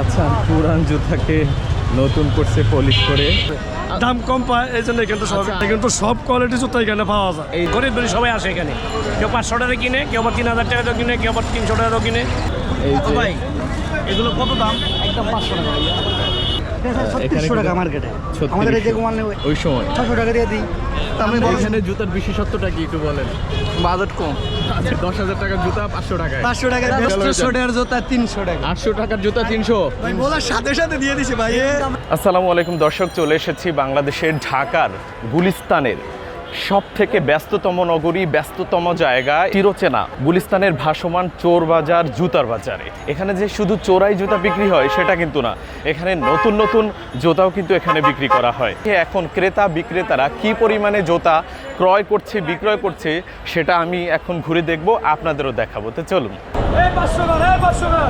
আচ্ছা পুরান জুতাকে নতুন করছে পলিশ করে। দাম কম পায় এই জন্য কিন্তু সব আচ্ছা। কিন্তু সব কোয়ালিটি জুতা এখানে পাওয়া যায়। এই গরিব গরিব সবাই আসে এখানে। কেউ পাঁচশো টাকা কিনে কেউ আবার তিন হাজার টাকা কিনে কেউ আবার তিনশো টাকা কিনে। এই যে ভাই এগুলো কত দাম? একদম পাঁচশো টাকা। এখানে ছত্রিশশো টাকা মার্কেটে আমাদের এই যে ওই সময়। ছশো টাকা দিয়ে দিই। আমি এখানে জুতার বিশেষত্বটা কি একটু বলেন? বাজেট কম। আচ্ছা দশ হাজার টাকার জুতা পাঁচশো টাকা পাঁচশো টাকা দেড়শো টাকার জোতা তিনশো টাকা। আটশো টাকার জুতা তিনশো। বলার সাথে সাথে দিয়ে দিছি ভাই। আসসালামু আলাইকুম দর্শক চলে এসেছি বাংলাদেশের ঢাকার গুলিস্তানের সব থেকে ব্যস্ততম নগরী, ব্যস্ততম জায়গায় চিরচেনা গুলিস্তানের ভাসমান চোর বাজার, জুতার বাজারে। এখানে যে শুধু চোরাই জুতা বিক্রি হয়, সেটা কিন্তু না। এখানে নতুন নতুন জুতাও কিন্তু এখানে বিক্রি করা হয়। এখন ক্রেতা বিক্রেতারা কি পরিমাণে জুতা ক্রয় করছে, বিক্রয় করছে, সেটা আমি এখন ঘুরে দেখব, আপনাদেরও দেখাবো। তো চলুন এই পাঁচশো টাকা এই পাঁচশো টাকা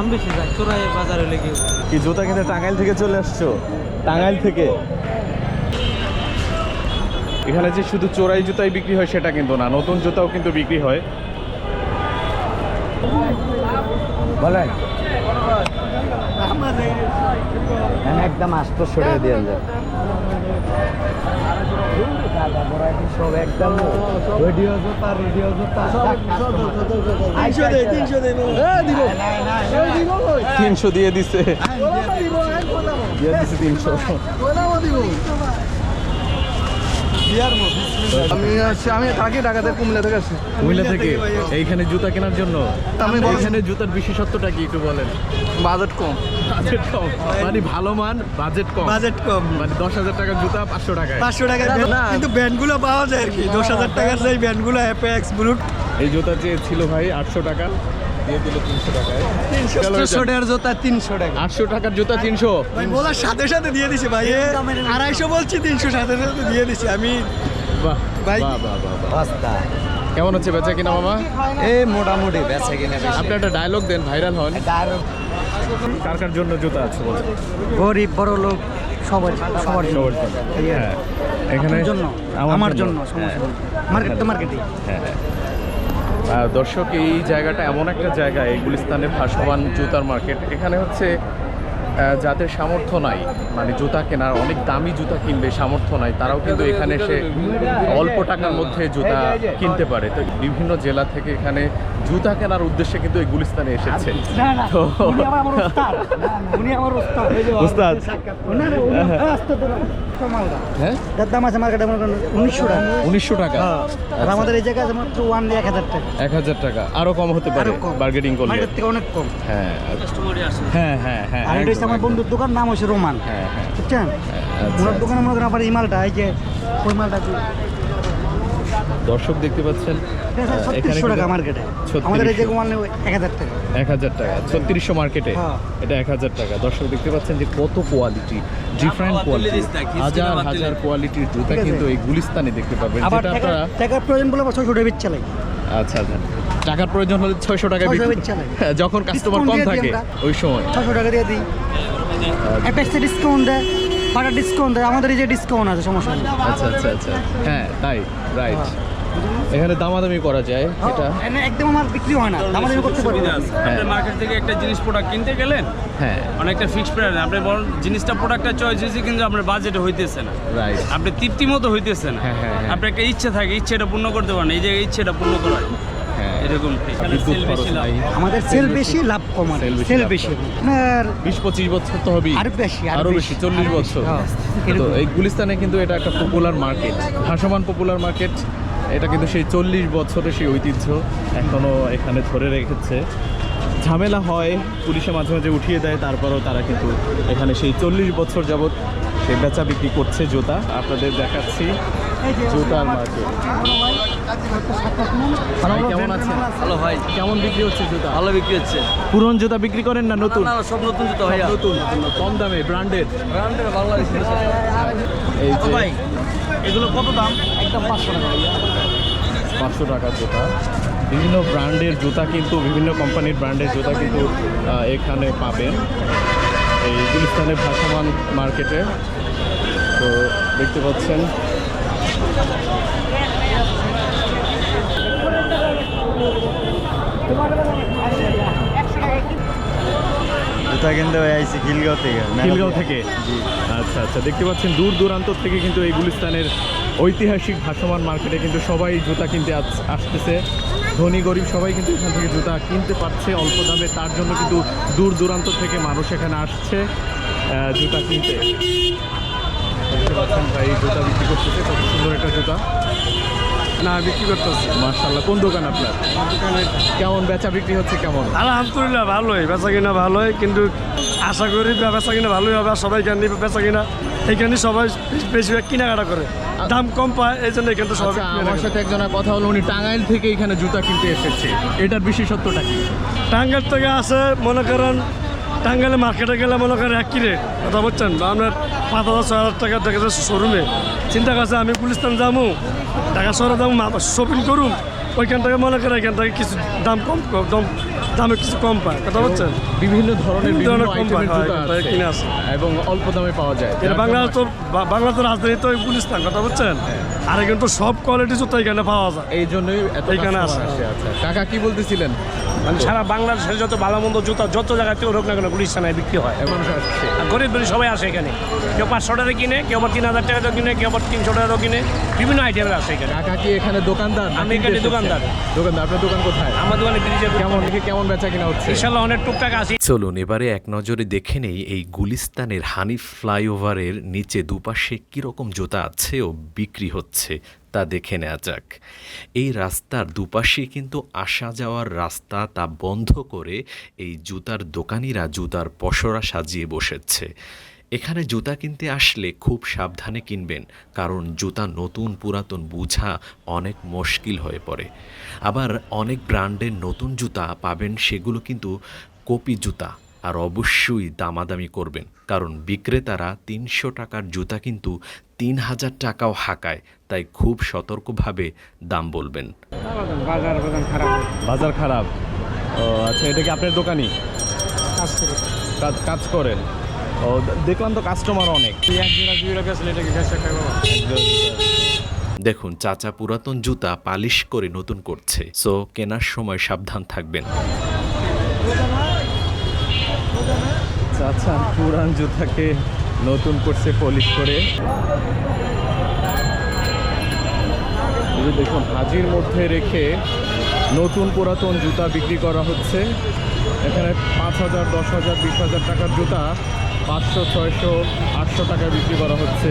দাম বেশি যায় চোরাই বাজারে লেগে কি জুতা কিনতে টাঙ্গাইল থেকে চলে আসছো? টাঙ্গাইল থেকে? এখানে যে শুধু চোরাই জুতাই বিক্রি হয় সেটা কিন্তু না। নতুন জুতাও কিন্তু বিক্রি হয়। বলেন। একদম আটশো টাকা দিয়ে যায় সব একদম ভিডিও জোতা রেডিও জোতা তিনশো দে তিনশো দে দিব তিনশো দিয়ে দিছে দিয়ে দিছে তিনশো আমি আসছি আমি থাকি ঢাকাতে কুমিল্লা থেকে আসছি কুমিল্লা থেকে? এইখানে জুতা কেনার জন্য? আমি বলছি- জুতার বিশেষত্বটা কি একটু বলেন? বাজেট কম। বাজেট কম? মানে ভালো মান বাজেট কম? বাজেট কম। মানে দশ হাজার টাকার জুতা পাঁচশো টাকায়? পাঁচশো টাকা না কিন্তু ব্যান্ডগুলো পাওয়া যায় আর কি। দশ হাজার টাকার সেই ব্যান্ডগুলো অ্যাপেক্স ব্লুট এই জুতা যে ছিল ভাই আটশো টাকা। দিয়ে দিল তিনশো টাকায়। তিনশো টাকার জোতা তিনশো টাকা। আটশো টাকার জুতা তিনশো। ভাই বলার সাথে সাথে দিয়ে দিছি ভাই আড়াইশো বলছি তিনশো সাথে সাথে দিয়ে দিছি আমি বাহ ভাই- বাহ বাহ বাহ বাহ। কেমন হচ্ছে বেচা কিনা মামা? এ মোটামুটি বেচা কিনা আপনি একটা ডায়লগ দেন ভাইরাল হন। কার কার জন্য জুতা আছে গরিব বড় লোক সবার সবার জন্য। জন্য। হ্যাঁ এখানে আমার জন্য মার্কেট তো মার্কেটই হ্যাঁ হ্যাঁ। দর্শক, এই জায়গাটা এমন একটা জায়গা, এই গুলিস্তানের ভাসমান জুতার মার্কেট এখানে হচ্ছে যাদের সামর্থ্য নাই মানে জুতা কেনার, অনেক দামি জুতা কিনবে, সামর্থ্য নাই, তারাও কিন্তু এখানে এসে অল্প টাকার মধ্যে জুতা কিনতে পারে। তো বিভিন্ন জেলা থেকে এখানে জুতা কেনার উদ্দেশ্যে কিন্তু এই গুলিস্তানে এসেছে। না না উনি আমার আমার ওস্তাদ। না, না, উনি আমার ওস্তাদ। উস্তাদ? না না উনি হ্যাঁ, হ্যাঁ। মার্কেটে উনিশশো টাকা। উনিশশো টাকা। হ্যাঁ আর আমাদের এই জায়গায় মাত্র ওয়ান এক হাজার টাকা। এক হাজার টাকা। আরও কম হতে পারে বার্গেটিং করলে। থেকে অনেক কম। হ্যাঁ হ্যাঁ হ্যাঁ হ্যাঁ আর এটা হচ্ছে আমার বন্ধুর দোকান নাম হচ্ছে রোমান। হ্যাঁ হ্যাঁ। বুঝছেন? আচ্ছা, ওনার দোকানে মনে করেন আবার এই মালটা এই যে ওই মালটা দর্শক দেখতে পাচ্ছেন ছত্রিশশো টাকা মার্কেটে আমাদের এই যে গোমাল এক হাজার টাকা। এক হাজার টাকা ছত্রিশশো মার্কেটে হ্যাঁ। এটা এক হাজার টাকা। দর্শক দেখতে পাচ্ছেন যে কত কোয়ালিটি ডিফারেন্ট কোয়ালিটি হাজার হাজার কোয়ালিটির জুতা কিন্তু এই গুলিস্তানে দেখতে পাবেন যেটা আপনারা টাকার প্রয়োজন বলে আবার ছয়শো টাকা বেচ চালাই। আচ্ছা আচ্ছা। টাকার প্রয়োজন হলে ছয়শো টাকা 600 বিক্রি হ্যাঁ, যখন কাস্টমার কম থাকে ওই সময়। ছশো টাকা দিয়ে দিই। অ্যাপেক্সে ডিসকাউন্ট দেয় বাটার ডিসকাউন্ট দেয়। আমাদের এই যে ডিসকাউন্ট আছে সমস্যা আচ্ছা আচ্ছা আচ্ছা। হ্যাঁ তাই রাইট এখানে দামাদামি করা যায় এটা। একদম আমার বিক্রি হয় না দামাদামি করতে পারব না। হ্যাঁ। আপনি মার্কেট থেকে একটা জিনিস প্রোডাক্ট কিনতে গেলেন হ্যাঁ। অনেকটা ফিক্সড প্রাইস আপনি বরং জিনিসটা প্রোডাক্টটা চয়েস হয়েছে কিন্তু আপনার বাজেট হইতেছে না। রাইট আপনি তৃপ্তি মতো হইতেছে না। হ্যাঁ, হ্যাঁ, হ্যাঁ। আপনার একটা ইচ্ছে থাকে ইচ্ছেটা পূর্ণ করতে পারেন এই যে ইচ্ছেটা পূর্ণ করা। হ্যাঁ। এরকম বিদ্যুৎ খরচ নাই। আমাদের সেল বেশি। লাভ কম বেশি, সেল বেশি। আপনার বিশ পঁচিশ বছর তো হবেই। আরও বেশি আরও বেশি। চল্লিশ আরও বছর। তো এই গুলিস্তানে কিন্তু এটা একটা পপুলার মার্কেট ভাসমান পপুলার মার্কেট এটা কিন্তু সেই চল্লিশ বছরের সেই ঐতিহ্য এখনও এখানে ধরে রেখেছে ঝামেলা হয় পুলিশে মাঝে মাঝে উঠিয়ে দেয় তারপরও তারা কিন্তু এখানে সেই চল্লিশ বছর যাবৎ সেই বেচা বিক্রি করছে জুতা আপনাদের দেখাচ্ছি জুতার মার্কেট কেমন ভালো ভাই কেমন বিক্রি হচ্ছে জুতা ভালো বিক্রি হচ্ছে পুরন জুতা বিক্রি করেন না নতুন সব নতুন জুতো ভাইয়া নতুন কম দামে ব্র্যান্ডেড ব্র্যান্ডের বাংলাদেশ এই যে এগুলো কত দাম? একদম পাঁচশো টাকা। পাঁচশো টাকা জুতা। বিভিন্ন ব্র্যান্ডের জুতা কিন্তু বিভিন্ন কোম্পানির ব্র্যান্ডের জুতা কিন্তু এখানে পাবেন। এই গুলিস্তানের ভাসমান মার্কেটে। তো দেখতে পাচ্ছেন। জুতা কিনতে আইছি খিলগাঁও থেকে খিলগাঁও থেকে? আচ্ছা আচ্ছা দেখতে পাচ্ছেন দূর দূরান্ত থেকে কিন্তু এই গুলিস্তানের ঐতিহাসিক ভাসমান মার্কেটে কিন্তু সবাই জুতা কিনতে আস- আসতেছে। ধনী গরিব সবাই কিন্তু এখান থেকে জুতা কিনতে পারছে অল্প দামে তার জন্য কিন্তু দূর দূরান্ত থেকে মানুষ এখানে আসছে জুতা কিনতে। দেখতে পাচ্ছেন ভাই জুতা বিক্রি করতেছে কত সুন্দর একটা জুতা। না বিক্রি করতেছি। মার্শাল্লাহ কোন দোকান আপনার? কেমন বেচা বিক্রি হচ্ছে কেমন? আলহামদুলিল্লাহ ভালোই বেচা কিনা ভালোই কিন্তু আশা করি বেচা কিনা ভালোই হবে আর সবাই কেন বেচা কিনা। এইখানে সবাই বেশিরভাগ কেনাকাটা করে। দাম কম পায় এই জন্য এখানে তো সবাই আচ্ছা আমার সাথে একজনের কথা হলো উনি টাঙ্গাইল থেকে এখানে জুতা কিনতে এসেছে। এটার বিশেষত্বটা কি? টাঙ্গাইল থেকে আসে মনে করেন টাঙ্গাইলে মার্কেটে গেলে মনে করেন এক কিরে কথা বলছেন? আপনার পাঁচ হাজার ছয় হাজার টাকা দেখা যাচ্ছে শোরুমে চিন্তা করছে আমি গুলিস্তান যাব ঢাকা শহরে যাব শপিং করুন ওইখান থেকে মনে করে এখান থেকে কিছু দাম কম দাম দামে কিছু কম পায় কথা বলছেন? বিভিন্ন ধরনের বিভিন্ন ধরনের কম পায়, হ্যাঁ, কিনে আসে এবং অল্প দামে পাওয়া যায়। এটা বাংলাদেশ তো বাংলা তো রাজধানী তো গুলিস্তান কথা বলছেন? আর এখানে তো সব কোয়ালিটি জুতো এখানে পাওয়া যায়। এই জন্যই কাস্টমার আসে। আসে আচ্ছা। কাকা কি বলতেছিলেন? মানে সারা বাংলাদেশের যত ভালো মন্দ জুতা যত জায়গাতে হোক না কেন গুলিস্তানায় বিক্রি হয়। গরিব গরিব সবাই আসে এখানে। কেউ পাঁচশো টাকা কিনে কেউ আবার তিন হাজার টাকা কিনে কেউ আবার তিনশো টাকা কিনে। বিভিন্ন আইটেমের আছে এখানে। কাকা কি এখানে দোকানদার আমি এখানে দোকানদার। দোকানদার আপনার দোকান কোথায়? আমার দোকানে ব্রিজের কেমন দেখে কেমন বেচা কিনা হচ্ছে? ইনশাল্লাহ অনেক টুকটাক আছে। চলুন এবারে এক নজরে দেখে নেই এই গুলিস্তানের হানিফ ফ্লাইওভারের নিচে দুপাশে কীরকম জুতা আছে ও বিক্রি হচ্ছে। তা দেখে নেওয়া যাক। এই রাস্তার দুপাশে কিন্তু আসা যাওয়ার রাস্তা তা বন্ধ করে এই জুতার দোকানিরা জুতার পসরা সাজিয়ে বসেছে। এখানে জুতা কিনতে আসলে খুব সাবধানে কিনবেন, কারণ জুতা নতুন, পুরাতন বোঝা অনেক মুশকিল হয়ে পড়ে। আবার অনেক ব্র্যান্ডের নতুন জুতা পাবেন, সেগুলো কিন্তু কপি জুতা, আর অবশ্যই দামাদামি করবেন, কারণ বিক্রেতারা তিনশো টাকার জুতা কিন্তু তিন হাজার টাকাও হাঁকায় তাই খুব সতর্কভাবে দাম বলবেন। বাজার খারাপ। ও আচ্ছা এটা কি আপনার দোকানই? কাজ- করে। কাজ করেন ও দেখলাম তো কাস্টমার অনেক। দেখুন চাচা পুরাতন জুতা পালিশ করে নতুন করছে সো কেনার সময় সাবধান থাকবেন। চাচা পুরান জুতাকে নতুন করছে পলিশ করে। দেখুন, হাজির মধ্যে রেখে নতুন পুরাতন জুতা বিক্রি করা হচ্ছে। এখানে পাঁচ হাজার, দশ হাজার, বিশ হাজার টাকার জুতা পাঁচশো, ছয়শো, আটশো টাকায় বিক্রি করা হচ্ছে।